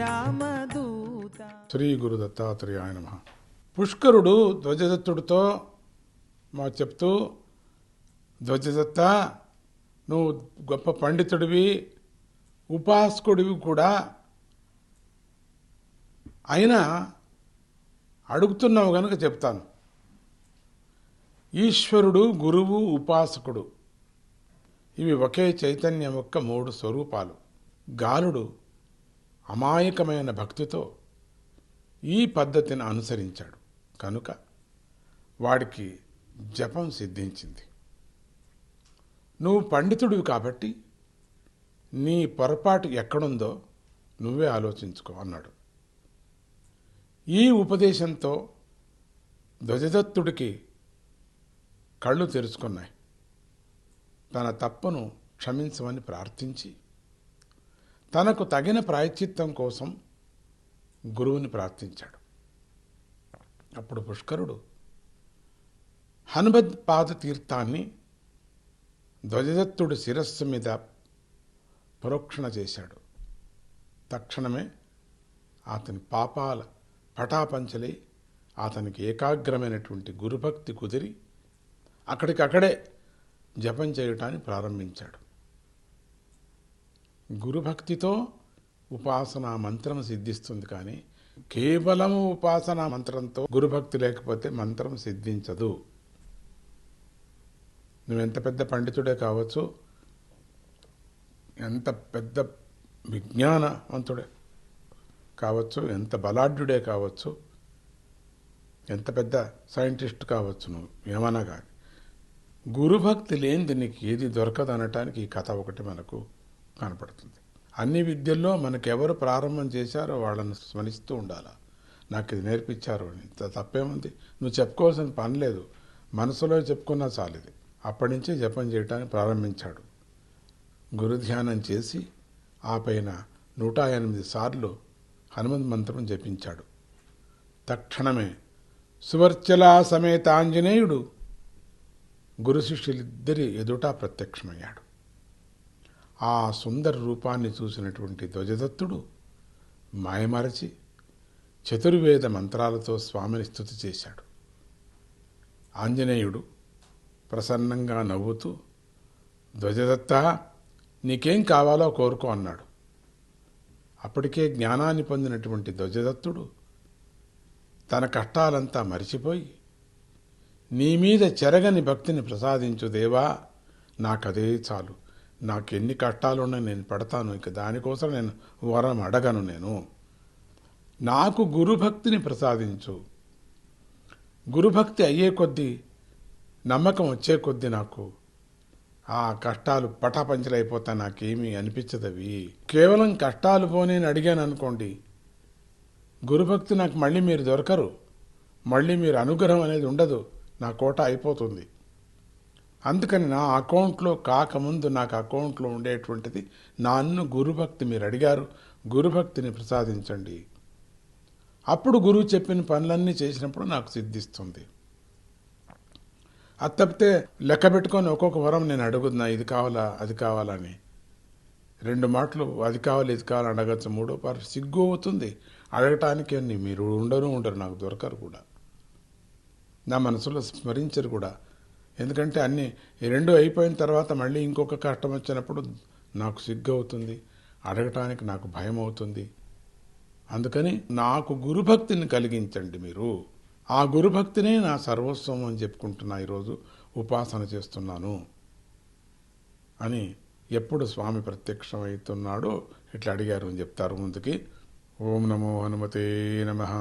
రామదూత శ్రీ గురు దత్తాత్రేయ నమ. పుష్కరుడు ధ్వజదత్తుడితో మా చెప్తూ ధ్వజదత్త నువ్వు గొప్ప పండితుడివి ఉపాసకుడివి కూడా. అయినా అడుగుతున్నావు గనుక చెప్తాను. ఈశ్వరుడు గురువు ఉపాసకుడు. ఇవి ఒకే చైతన్యం యొక్క మూడు స్వరూపాలు. గాలుడు అమాయకమైన భక్తితో ఈ పద్ధతిని అనుసరించాడు. కనుక వాడికి జపం సిద్ధించింది. నువ్వు పండితుడివి కాబట్టి నీ పొరపాటు ఎక్కడుందో నువ్వే ఆలోచించుకో అన్నాడు. ఈ ఉపదేశంతో ధ్వజదత్తుడికి కళ్ళు తెరుచుకున్నాయి. తన తప్పును క్షమించమని ప్రార్థించి తనకు తగిన ప్రాయశ్చిత్తం కోసం గురువుని ప్రార్థించాడు. అప్పుడు పుష్కరుడు హనుమద్ పాద తీర్థాన్ని ధ్వజదత్తుడి శిరస్సు మీద ప్రోక్షణ చేశాడు. తక్షణమే అతని పాపాల పటాపంచలై అతనికి ఏకాగ్రమైనటువంటి గురుభక్తి కుదిరి అక్కడికక్కడే జపం చేయటాన్ని ప్రారంభించాడు. గురుభక్తితో ఉపాసనా మంత్రం సిద్ధిస్తుంది కానీ కేవలం ఉపాసనా మంత్రంతో గురుభక్తి లేకపోతే మంత్రం సిద్ధించదు. నువ్వెంత పెద్ద పండితుడే కావచ్చు ఎంత పెద్ద విజ్ఞానవంతుడే కావచ్చు ఎంత బలాఢ్యుడే కావచ్చు ఎంత పెద్ద సైంటిస్ట్ కావచ్చు నువ్వు ఏమన్నా కానీ గురుభక్తి లేనిది నీకు ఏది దొరకదు అనటానికి ఈ కథ ఒకటి మనకు కనపడుతుంది. అన్ని విద్యల్లో మనకెవరు ప్రారంభం చేశారో వాళ్ళని స్మరిస్తూ ఉండాలా? నాకు ఇది నేర్పించారు అని తప్పేముంది? నువ్వు చెప్పుకోవాల్సిన పని లేదు. మనసులో చెప్పుకున్నా చాలు ఇది అప్పటి నుంచే జపం చేయటానికి ప్రారంభించాడు. గురు ధ్యానం చేసి ఆ పైన నూట ఎనిమిది సార్లు హనుమంత్ మంత్రం జపించాడు. తక్షణమే సువర్చలా సమేత ఆంజనేయుడు గురు శిష్యులిద్దరి ఎదుటా ప్రత్యక్షమయ్యాడు. ఆ సుందర రూపాన్ని చూసినటువంటి ధ్వజదత్తుడు మాయమరచి చతుర్వేద మంత్రాలతో స్వామిని స్థుతి చేశాడు. ఆంజనేయుడు ప్రసన్నంగా నవ్వుతూ ధ్వజదత్త నీకేం కావాలో కోరుకో అన్నాడు. అప్పటికే జ్ఞానాన్ని పొందినటువంటి ధ్వజదత్తుడు తన కష్టాలంతా మరిచిపోయి నీ మీద చెరగని భక్తిని ప్రసాదించు దేవా నాకదే చాలు. నాకు ఎన్ని కష్టాలున్నా నేను పడతాను ఇక దానికోసం నేను వరం అడగను నేను. నాకు గురుభక్తిని ప్రసాదించు. గురుభక్తి అయ్యే కొద్దీ నమ్మకం వచ్చే కొద్దీ నాకు ఆ కష్టాలు పటాపంచలైపోతా నాకేమీ అనిపించదవి. కేవలం కష్టాలు పోనీ అడిగాను అనుకోండి గురుభక్తి నాకు మళ్ళీ మీరు దొరకరు. మళ్ళీ మీరు అనుగ్రహం అనేది ఉండదు. నా కోట అయిపోతుంది. అందుకని నా అకౌంట్లో కాకముందు నాకు అకౌంట్లో ఉండేటువంటిది నాన్ను గురుభక్తి మీరు అడిగారు. గురుభక్తిని ప్రసాదించండి. అప్పుడు గురువు చెప్పిన పనులన్నీ చేసినప్పుడు నాకు సిద్ధిస్తుంది. అది తప్పితే లెక్క పెట్టుకొని ఒక్కొక్క వరం నేను అడుగుతున్నా ఇది కావాలా అది కావాలని రెండు మాటలు అది కావాలి ఇది కావాలి అడగచ్చు. మూడో పారు సిగ్గు అవుతుంది. అడగటానికి అన్ని మీరు ఉండరు ఉండరు నాకు దొరకరు కూడా. నా మనసులో స్మరించరు కూడా. ఎందుకంటే అన్ని ఈ రెండు అయిపోయిన తర్వాత మళ్ళీ ఇంకొక కష్టం వచ్చినప్పుడు నాకు సిగ్గు అవుతుంది అడగటానికి నాకు భయం అవుతుంది అందుకని నాకు గురుభక్తిని కలిగించండి మీరు. ఆ గురుభక్తినే నా సర్వస్వం అని చెప్పుకుంటున్నా ఈరోజు ఉపాసన చేస్తున్నాను అని ఎప్పుడు స్వామి ప్రత్యక్షమవుతున్నాడో ఇట్లా అడిగారు అని చెప్తారు ముందుకి. ఓం నమో హనుమతే నమః.